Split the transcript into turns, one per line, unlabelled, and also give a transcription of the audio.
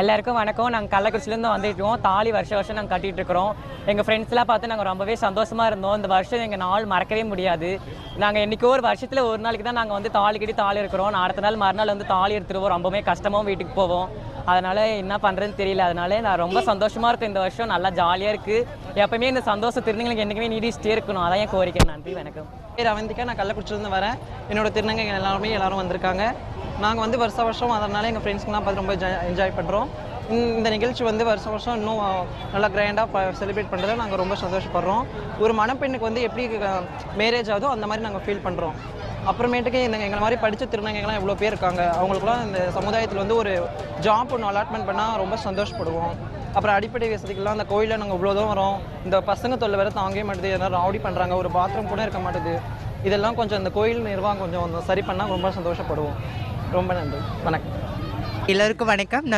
எல்லாருக்கும் வணக்கம். நாங்கள் கள்ளக்குறிச்சிலேருந்து வந்துட்டுருக்கோம் தாலி வருஷ வருஷம் நாங்கள் கட்டிட்டு இருக்கிறோம் எங்கள் ஃப்ரெண்ட்ஸ்லாம் பார்த்து நாங்கள் ரொம்பவே சந்தோஷமாக இருந்தோம். இந்த வருஷம் எங்கள் நாள் மறக்கவே முடியாது. நாங்கள் என்றைக்கோ ஒரு வருஷத்தில் ஒரு நாளைக்கு தான் நாங்கள் வந்து தாலி கட்டி தாலி இருக்கிறோம். நான் அடுத்த நாள் மறுநாள் வந்து தாலி எடுத்துருவோம். ரொம்பவே கஷ்டமாகவும் வீட்டுக்கு போவோம். அதனால் என்ன பண்ணுறதுன்னு தெரியல. அதனால நான் ரொம்ப சந்தோஷமாக இருக்கும் இந்த வருஷம். நல்லா ஜாலியாக இருக்குது எப்பவுமே இந்த சந்தோஷம் திருநங்களுக்கு என்றைக்குமே நீடிச்சிட்டே இருக்கணும். அதான் என் கோரிக்கை. நன்றி வணக்கம்.
பேர் அவந்திக்கா நான் கள்ளக்குறிச்சிலேருந்து வரேன். என்னோட திருநங்கை எல்லாருமே எல்லாரும் வந்திருக்காங்க. நாங்கள் வந்து வருஷ வருஷம் அதனால எங்கள் ஃப்ரெண்ட்ஸ்க்குலாம் பார்த்து ரொம்ப என்ஜாய் பண்ணுறோம் இந்த நிகழ்ச்சி வந்து வருஷம் வருஷம் இன்னும் நல்லா கிராண்டாக செலிப்ரேட் பண்ணுறதுல நாங்கள் ரொம்ப சந்தோஷப்படுறோம். ஒரு மணப்பெண்ணுக்கு வந்து எப்படி மேரேஜ் ஆகுதோ அந்த மாதிரி நாங்கள் ஃபீல் பண்ணுறோம் அப்புறமேட்டுக்கு இந்த எங்களை மாதிரி படித்த திருநங்கைகள்லாம் எவ்வளோ பேர் இருக்காங்க அவங்களுக்குலாம் இந்த சமுதாயத்தில் வந்து ஒரு ஜாப் ஒன்று அலாட்மெண்ட் பண்ணால் ரொம்ப சந்தோஷப்படுவோம். அப்புறம் அடிப்படை வசதிகள்லாம் அந்த கோயிலில் நாங்கள் இவ்வளோ தூரம் வரோம். இந்த பசங்க தொல்லை வேறு தாங்கவே மாட்டேது எதாவது ராவடி பண்ணுறாங்க ஒரு பாத்ரூம் கூட இருக்க மாட்டுது. இதெல்லாம் கொஞ்சம் இந்த கோயில் நிர்வாகம் கொஞ்சம் சரி பண்ணால் ரொம்ப சந்தோஷப்படுவோம். ரொம்ப நன்றி. வணக்கம்.
எல்லோருக்கும் வணக்கம். நான்